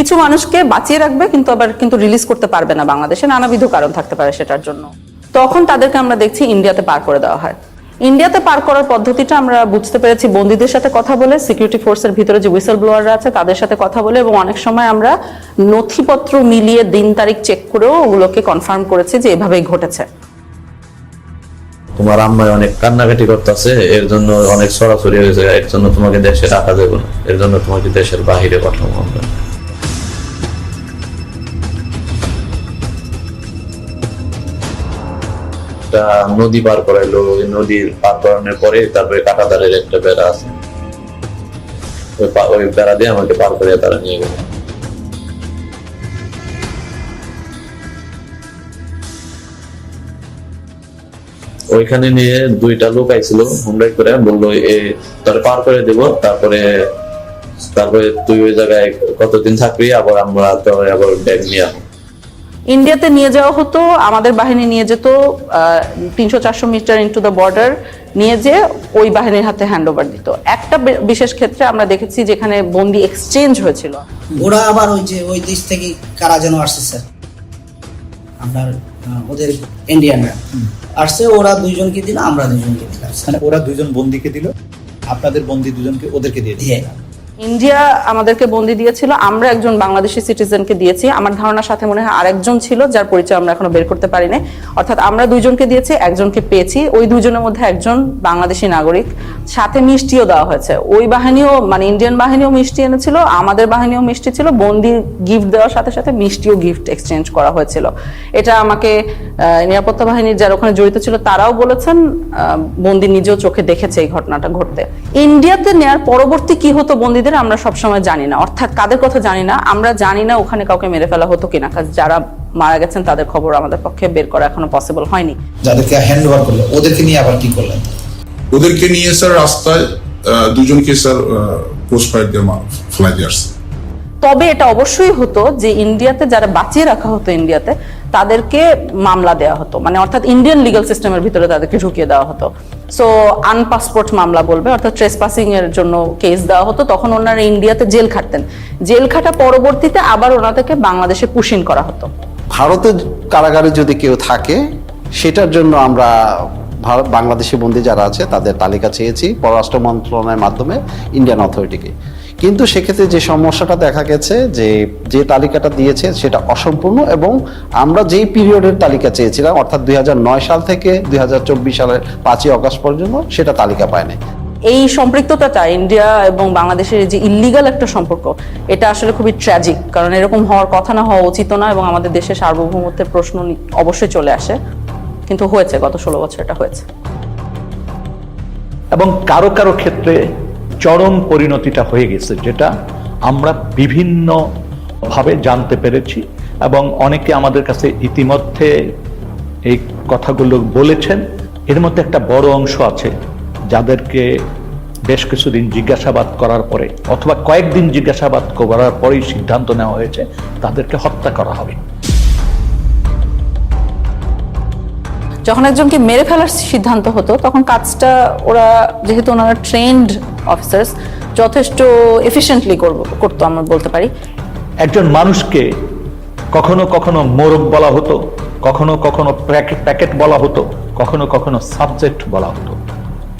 কিছু মানুষকে বাঁচিয়ে রাখবে, কিন্তু আবার কিন্তু রিলিজ করতে পারবে না বাংলাদেশে। নানাবিধ কারণ থাকতে পারে সেটার জন্য। তখন তাদেরকে আমরা দেখছি ইন্ডিয়াতে পার করে দেওয়া হয়। ইন্ডিয়াতে পার করার পদ্ধতিটা আমরা বুঝতে পেরেছি বন্দীদের সাথে কথা বলে সিকিউরিটি ফোর্সের ভিতরে যে হুইসেল ব্লোয়াররা আছে তাদের সাথে কথা বলে, এবং অনেক সময় আমরা নথিপত্র মিলিয়ে দিন তারিখ চেক করেও ওগুলোকে কনফার্ম করেছি যে এভাবেই ঘটেছে। তোমার আম্মায় অনেক কান্নাকাটি করতেছে, এর জন্য অনেক সরাসরি হয়েছে, এর জন্য তোমাকে দেশে রাখা যাবে না, এর জন্য তোমাকে দেশের বাহিরে পাঠাবো আমরা। একটা নদী পার করাইলো, ওই নদী পার করানোর পরে তারপরে কাটাতারের একটা বেড়া আছে। ওই বেড়া দিয়ে আমাকে পার করে তারা নিয়ে গেল। ওইখানে নিয়ে দুইটা লোক আইছিল হুন্ডাই করে, বলল, এ, তোর পার করে দেব, তারপরে তারপরে তুই ওই জায়গায় কতদিন থাকবি, আবার আমরা তোর আবার ব্যাগ নিয়ে ইন্ডিয়াতে নিয়ে যাওয়া হতো আমাদের বাহিনী নিয়ে যেত তিনশো চারশো মিটার ইন্টু দ্য বর্ডার নিয়ে যে ওই বাহিনীর হাতে হ্যান্ড ওভার দিত। একটা বিশেষ ক্ষেত্রে আমরা দেখেছি যেখানে বন্দি এক্সচেঞ্জ হয়েছিল। ওরা আবার ওই যে ওই দেশ থেকে কারা যেন আসছে স্যার? আপনার ওদের ইন্ডিয়ানরা আসছে ওরা দুইজনকে দিল আমরা দুইজনকে দিলাম মানে ওরা দুজন বন্দিকে দিল আপনাদের বন্দি দুজনকে ওদেরকে দিয়ে দিয়ে। ইন্ডিয়া আমাদেরকে বন্দি দিয়েছিল, আমরা একজন বাংলাদেশি সিটিজেনকে দিয়েছি। আমার ধারণার সাথে মনে হয় আরেকজন ছিল, যার পরিচয় আমরা এখনও বের করতে পারিনি। অর্থাৎ আমরা দুইজনকে দিয়েছি, একজনকে পেয়েছি। ওই দুইজনের মধ্যে একজন বাংলাদেশি নাগরিক। সাথে মিষ্টিও দেওয়া হয়েছে। ওই বাহিনীও মানে ইন্ডিয়ান বাহিনীও মিষ্টি এনেছিল, আমাদের বাহিনীও মিষ্টি ছিল। বন্দি গিফট দেওয়ার সাথে সাথে মিষ্টিও গিফট এক্সচেঞ্জ করা হয়েছিল। এটা আমাকে নিরাপত্তা বাহিনীর যারা ওখানে জড়িত ছিল, তারাও বলেছেন বন্দি নিজেও চোখে দেখেছে এই ঘটনাটা ঘটতে। ইন্ডিয়াতে নেয়ার পরবর্তী কি হতো বন্দীদের? আমরা সবসময় জানি না। অর্থাৎ কাদের কথা জানি না আমরা জানি না ওখানে কাউকে মেরে ফেলা হতো কিনা। কাজ যারা মারা গেছেন তাদের খবর আমাদের পক্ষে বের করা এখনও পসিবল হয়নি। যাদেরকে হ্যান্ড ওভার করল ওদেরকে নিয়ে আবার কি করলেন? ওদেরকে নিয়ে স্যার রাস্তায় দুজনকে স্যার পোস্ট ফায়ার দিয়ে ফেলাই দিয়ে আসছে। তবে এটা অবশ্যই হতো যে ইন্ডিয়াতে যারা বাঁচিয়ে রাখা হতো ইন্ডিয়াতে তাদেরকে মামলা দেওয়া হতো। মানে অর্থাৎ ইন্ডিয়ান লিগাল সিস্টেমের ভিতরে তাদেরকে ঢুকিয়ে দেওয়া হতো। সো আনপাসপোর্ট মামলা বলবে, অর্থাৎ ট্রেসপাসিং এর জন্য কেস দেওয়া হতো। তখন ওনারা ইন্ডিয়াতে জেল খাটতেন। জেল খাটা পরবর্তীতে আবার ওনাদেরকে বাংলাদেশে পুশিন করা হতো। ভারতের কারাগারে যদি কেউ থাকে, সেটার জন্য আমরা ভারত বাংলাদেশি বন্দী যারা আছে, তাদের তালিকা চেয়েছি পররাষ্ট্র মন্ত্রণালয়ের মাধ্যমে ইন্ডিয়ান অথরিটিকে কিন্তু সেক্ষেত্রে যে সমস্যাটা দেখা গেছে যে যে তালিকাটা দিয়েছে সেটা অসম্পূর্ণ এবং আমরা যেই পিরিয়ডের তালিকা চেয়েছিলাম অর্থাৎ দুই হাজার নয় সাল থেকে দুই হাজার চব্বিশ সালের পাঁচই অগস্ট পর্যন্ত সেটা তালিকা পায়নি। এই সম্পৃক্ততাটা ইন্ডিয়া এবং বাংলাদেশের যে ইলিগাল একটা সম্পর্ক এটা আসলে খুবই ট্র্যাজিক কারণ এরকম হওয়ার কথা না হওয়া উচিত না এবং আমাদের দেশের সার্বভৌমত্বের প্রশ্ন অবশ্যই চলে আসে। কিন্তু হয়েছে গত ষোলো বছর এটা হয়েছে। এবং কারও কারও ক্ষেত্রে চরম পরিণতিটা হয়ে গেছে, যেটা আমরা বিভিন্ন ভাবে জানতে পেরেছি এবং অনেকে আমাদের কাছে ইতিমধ্যে এই কথাগুলো বলেছেন। এর মধ্যে একটা বড় অংশ আছে যাদেরকে বেশ কিছুদিন জিজ্ঞাসাবাদ করার পরে অথবা কয়েকদিন জিজ্ঞাসাবাদ করার পরেই সিদ্ধান্ত নেওয়া হয়েছে, তাদেরকে হত্যা করা হবে। যখন একজনকে মেরে ফেলার সিদ্ধান্ত হতো, তখন কাজটা ওরা যেহেতু ওনারা ট্রেন্ড অফিসার্স যথেষ্ট এফিশিয়েন্টলি করতো আমরা বলতে পারি। একজন মানুষকে কখনো কখনো মোরগ বলা হতো, কখনো কখনো প্যাকেট বলা হতো, কখনো কখনো সাবজেক্ট বলা হতো।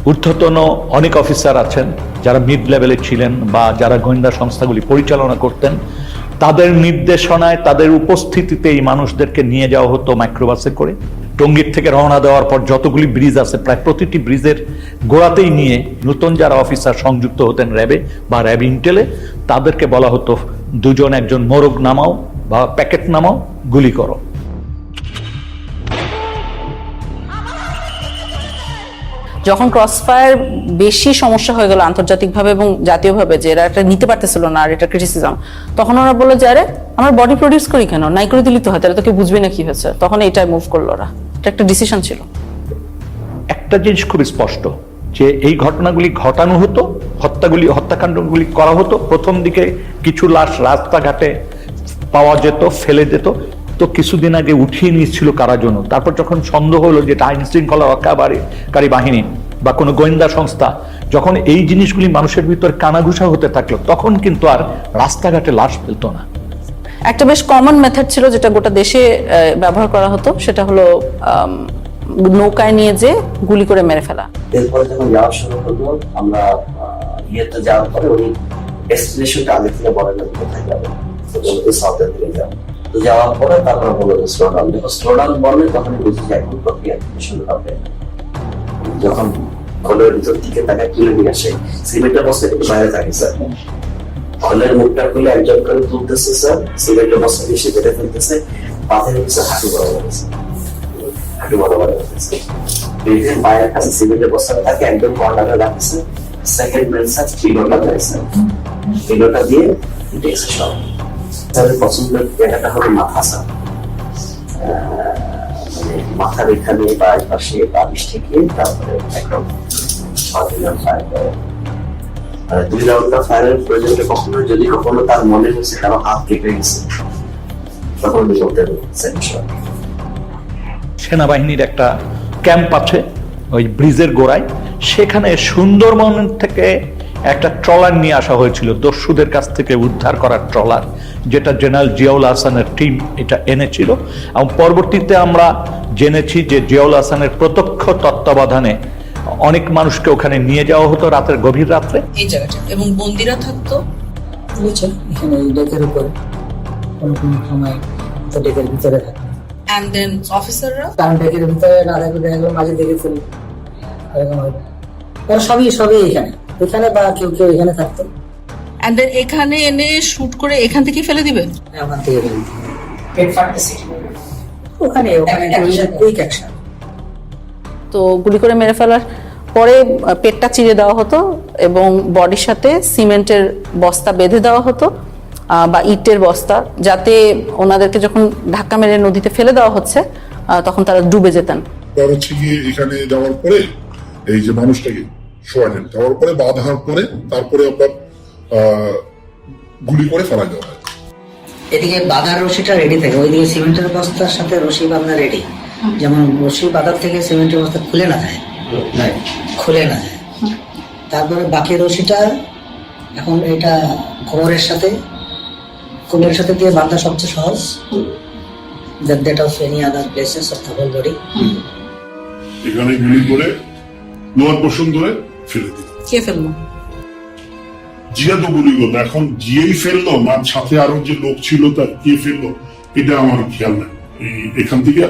ঊর্ধ্বতন অনেক অফিসার আছেন, যারা মিড লেভেলে ছিলেন বা যারা গোয়েন্দা সংস্থাগুলি পরিচালনা করতেন, তাদের নির্দেশনায়, তাদের উপস্থিতিতে এই মানুষদেরকে নিয়ে যাওয়া হতো মাইক্রোবাসে করে। টঙ্গীর থেকে রওনা দেওয়ার পর যতগুলি ব্রিজ আছে, প্রায় প্রতিটি ব্রিজের গোড়াতেই নিয়ে নতুন যারা অফিসার সংযুক্ত হতেন র্যাবে বা র্যাব ইন্টেলে তাদেরকে বলা হতো, দুজন একজন মোরগ নামাও বা প্যাকেট নামাও, গুলি করো। যখন ক্রসফায়ার বেশি সমস্যা হয়ে গেল আন্তর্জাতিকভাবে এবং জাতীয়ভাবে যে এরা এটা নিতে পারতেছিল না, আর এটা ক্রিটিসিজম তখন ওরা বলল যে, আরে, আমরা বডি প্রডিউস করি কেন? নাই করে দিলি তো হয়, তাহলে তোকে বুঝবে না কি হয়েছে। তখন এইটাই মুভ করল ওরা। এটা একটা ডিসিশন ছিল। একটা জিনিস খুব স্পষ্ট, যে এই ঘটনাগুলি ঘটানো হতো, হত্যাগুলি, হত্যাকাণ্ডগুলি করা হতো, প্রথম দিকে কিছু লাশ রাস্তাঘাটে পাওয়া যেত, ফেলে যেত, তো কিছুদিন আগে উঠিয়ে নিয়েছিল কারা জন্য তারপর যখন সন্দেহ হলো যে আইন শৃঙ্খলা রক্ষাকারী বাহিনী বা কোনো গোয়েন্দা সংস্থা, যখন এই জিনিসগুলি মানুষের ভিতর কানাঘুষা হতে থাকল, তখন কিন্তু আর রাস্তাঘাটে লাশ ফেলতো না। একটা বেশ কমন মেথড ছিল যেটা গোটা দেশে ব্যবহার করা হতো, সেটা হলো নৌকায় নিয়ে যে গুলি করে মেরে ফেলা। এরপরে যখন যাওয়া শুরু আমরা ইয়েতে যাওয়ার পরে উনি ডেস্টিনেশনটা আগে থেকে না কোথায় যাবে সাউথের দিকে তো যাওয়ার পরে তারপরে যে স্লো ডাউন যখন স্লো বললে তখন বুঝি যে এখন প্রক্রিয়া শুরু হবে। যখন কলের ভিতর দিকে তাকে তুলে নিয়ে আসে সিমেন্টের বস্তা বাইরে থাকে স্যার কলের মুখটা খুলে একজন করে তুলতেছে, স্যার। সিমেন্টের বস্তা দিয়ে সে কেটে ফেলতেছে পাথরের পিছনে হাঁটু হয়েছে হাঁটু পায়ের কাছে সিমেন্টের বস্তাটা তাকে একদম কর্নারে রাখছে। সেকেন্ড ম্যান স্যার ফিলোটা দিয়েছে ফিলোটা দিয়ে সব। পছন্দের জায়গাটা হলো মাথা, স্যার। মানে মাথার এখানে বা পাশে বালিশ থেকে, তারপরে একদম দুই রাউন্ডটা ফায়ারের প্রয়োজনটা কখনো যদি কখনো তার মনে হয়েছে কারও হাত কেটে গেছে, তখন উনি বলতে সেনাবাহিনীর একটা ক্যাম্প আছে, ওই ব্রিজের গোড়ায়। সেখানে সুন্দরবন থেকে একটা ট্রলার নিয়ে আসা হয়েছিল, দস্যুদের কাছ থেকে উদ্ধার করা ট্রলার, যেটা জেনারেল জিয়াউল হাসানের টিম এটা এনেছিল। এবং পরবর্তীতে আমরা জেনেছি যে জিয়াউল হাসানের প্রত্যক্ষ তত্ত্বাবধানে অনেক মানুষকে ওখানে নিয়ে যাওয়া হতো রাতের গভীর রাত্রে। এই জায়গাটা। এবং বন্দিরা থাকতো। এখানে ডেকের উপরে কোনো কোনো সময় তো ডেকের ভিতরে অ্যান্ড দেন অফিসাররা কারণ ডেকের ভিতরে না থাকলে মাঝে দেখে ফেলি এরকম হয়। ওরা সবই সবই এখানে। এখানে বা কেউ কেউ এখানে থাকতো। অ্যান্ড দেন এখানে এনে শুট করে এখান থেকে ফেলে দিবে ফাটতেছে ওখানে ওখানে কুইক অ্যাকশন তো গুলি করে মেরে ফেলার পরে পেটটা চিরে দেওয়া হতো এবং বডির সাথে সিমেন্টের বস্তা বেঁধে দেওয়া হতো বা ইটের বস্তা যাতে ওনাদেরকে যখন ধাক্কা মেরে নদীতে ফেলে দেওয়া হচ্ছে তখন তারা ডুবে যেতেন। তার হচ্ছে গিয়ে এখানে যাওয়ার পরে এই যে মানুষটাকে শোয়ালেন যাওয়ার পরে বাঁধার পরে তারপরে আপনার গুলি করে ফেলা দেওয়া হয় এদিকে বাঁধার রশিটা রেডি থাকে। ওইদিকে সিমেন্টের বস্তার সাথে রশি বাঁধা রেডি যেমন রশি বাঁধার থেকে সিমেন্টের বস্তা খুলে না যায়। খুলে না যায়। তারপরে বাকি রশিটা এখন এটা কোমরের সাথে কোমরের সাথে দিয়ে বাঁধা সবচেয়ে সহজ। That that of any other places of the whole body এখানে গুলি করে লোয়ার পোর্শন ধরে ফেলে দিল কে ফেলল? জিয়া তো গুলি করল এখন জিয়েই ফেলল না সাথে আরও যে লোক ছিল তার কে ফেলল এটা আমার খেয়াল নাই। এই- এখান থেকে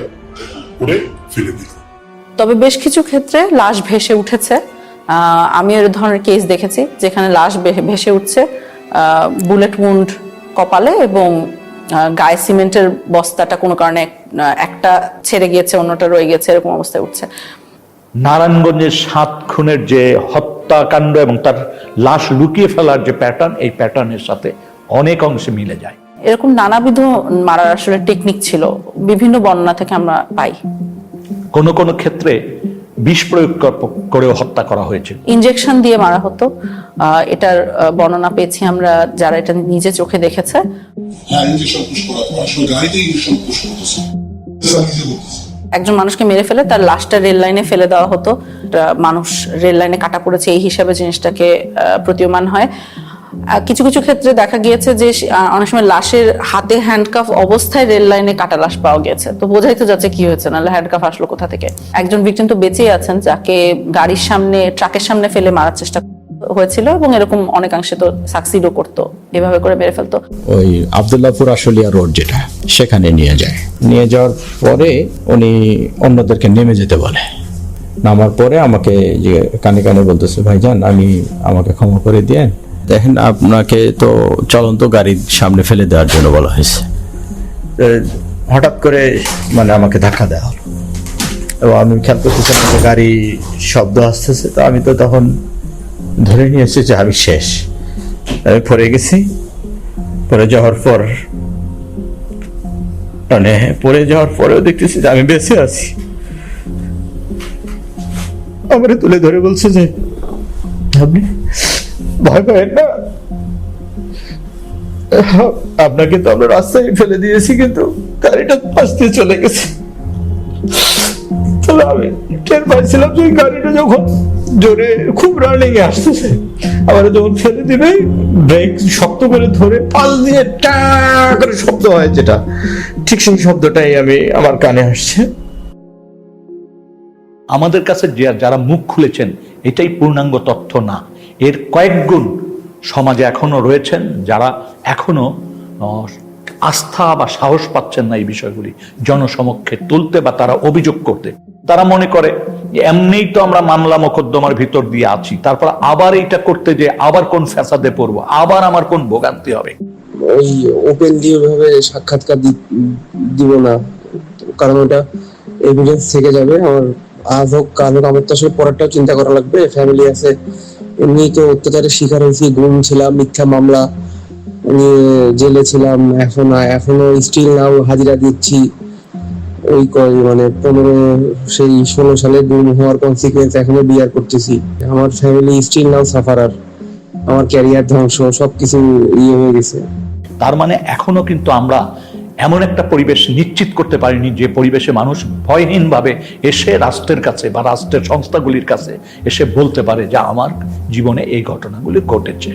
করে ফেলে দিল। তবে বেশ কিছু ক্ষেত্রে লাশ ভেসে উঠেছে। আমি এর ধরনের কেস দেখেছি যেখানে লাশ ভেসে উঠছে বুলেট উন্ড কপালে এবং গায়ে সিমেন্টের বস্তাটা কোনো কারণে একটা ছেড়ে গিয়েছে অন্যটা রয়ে গেছে এরকম অবস্থায় উঠছে। নারায়ণগঞ্জের সাত খুনের যে হত্যাকাণ্ড এবং তার লাশ লুকিয়ে ফেলার যে প্যাটার্ন এই প্যাটার্নের সাথে অনেক অংশে মিলে যায়। এরকম নানাবিধ মারার আসলে টেকনিক ছিল। বিভিন্ন বর্ণনা থেকে আমরা পাই। কোনো কোনো ক্ষেত্রে বিষ প্রয়োগ কর- করেও হত্যা করা হয়েছে। ইনজেকশন দিয়ে মারা হতো। আহ, এটার বর্ণনা পেয়েছি আমরা যারা এটা নিজে চোখে দেখেছে। হ্যাঁ একজন মানুষকে মেরে ফেলে তার লাশটা রেল লাইনে ফেলে দেওয়া হতো। মানুষ রেল লাইনে কাটা পড়েছে এই হিসাবে জিনিসটাকে আহ, প্রতীয়মান হয়। কিছু কিছু ক্ষেত্রে দেখা গিয়েছে যে অনেক সময় লাশের হাতে হ্যান্ডকাফ অবস্থায় রেল লাইনে কাটা লাশ পাওয়া গেছে। তো বোঝাই তো যাচ্ছে কি হয়েছে, নাহলে হ্যান্ডকাফ আসলো কোথা থেকে? একজন ভিকটিম তো বেঁচেই আছেন, যাকে গাড়ির সামনে ট্রাকের সামনে ফেলে মারার চেষ্টা হয়েছিল এবং এরকম অনেকাংশে তো সাকসিডও করতো, এভাবে করে মেরে ফেলতো। ওই আবদুল্লাপুর আশুলিয়া রোড যেটা, সেখানে নিয়ে যায়। নিয়ে যাওয়ার পরে উনি অন্যদেরকে নেমে যেতে বলে। নামার পরে আমাকে যে কানে কানে বলতেছে, ভাইজান, আমি, আমাকে ক্ষমা করে দিয়ে দেখেন, আপনাকে তো চলন্ত গাড়ির সামনে ফেলে দেওয়ার জন্য বলা হয়েছে। হঠাৎ করে মানে আমাকে ধাক্কা দেওয়া হলো। এবং আমি খেয়াল করতেছি আমাকে গাড়ি শব্দ আসতেছে, তো আমি তো তখন ধরে নিয়েছি যে আমি শেষ। আমি পড়ে গেছি। পরে যাওয়ার পর মানে পরে যাওয়ার পরেও দেখতেছি যে আমি বেঁচে আছি। আমারে তুলে ধরে বলছে যে, আপনি ভয় পাবেন না। আপনাকে তো আমরা রাস্তায় ফেলে দিয়েছি, কিন্তু গাড়িটা পাশ দিয়ে চলে গেছে। তাহলে আমি টের পাইছিলাম যে গাড়িটা যখন জোরে খুব রানিং এ আসতেছে আবার যখন ফেলে দিবে ব্রেক শক্ত করে ধরে পাল দিয়ে টা করে শব্দ হয় যেটা। ঠিক সেই শব্দটাই আমি আমার কানে আসছে। আমাদের কাছে যারা মুখ খুলেছেন, এটাই পূর্ণাঙ্গ তথ্য না। এর কয়েক গুণ সমাজে এখনও রয়েছেন যারা এখনও আস্থা বা সাহস পাচ্ছেন না এই বিষয়গুলি জনসমক্ষে তুলতে বা তারা অভিযোগ করতে। তারা মনে করে এমনিই তো আমরা মামলা মোকদ্দমার ভিতর দিয়ে আছি, তারপর আবার এইটা করতে যে আবার কোন ফ্যাসাদে পড়ব, আবার আমার কোন ভোগান্তি হবে? ওই ওপেনলি ওইভাবে সাক্ষাৎকার দিব না, কারণ ওটা এভিডেন্স থেকে যাবে। আমার আজ হোক, কাল হোক, আমার তো আসলে পরেরটাও চিন্তা করা লাগবে। ফ্যামিলি আছে এমনি তো অত্যাচারের শিকার হয়েছি, গুম ছিলাম, মিথ্যা মামলা জেলে ছিলাম, এখন এখনও স্টিল নাও হাজিরা দিচ্ছি। ওই কয় মানে পনেরো, সেই ষোলো সালে গুম হওয়ার কনসিকুয়েন্স এখনও বিয়ার করতেছি। আমার ফ্যামিলি স্টিল নাও সাফারার আমার ক্যারিয়ার ধ্বংস, সবকিছু ইয়ে হয়ে গেছে। তার মানে এখনও কিন্তু আমরা এমন একটা পরিবেশ নিশ্চিত করতে পারিনি যে পরিবেশে মানুষ ভয়হীনভাবে এসে রাষ্ট্রের কাছে বা রাষ্ট্রের সংস্থাগুলির কাছে এসে বলতে পারে, যে আমার জীবনে এই ঘটনাগুলি ঘটেছে।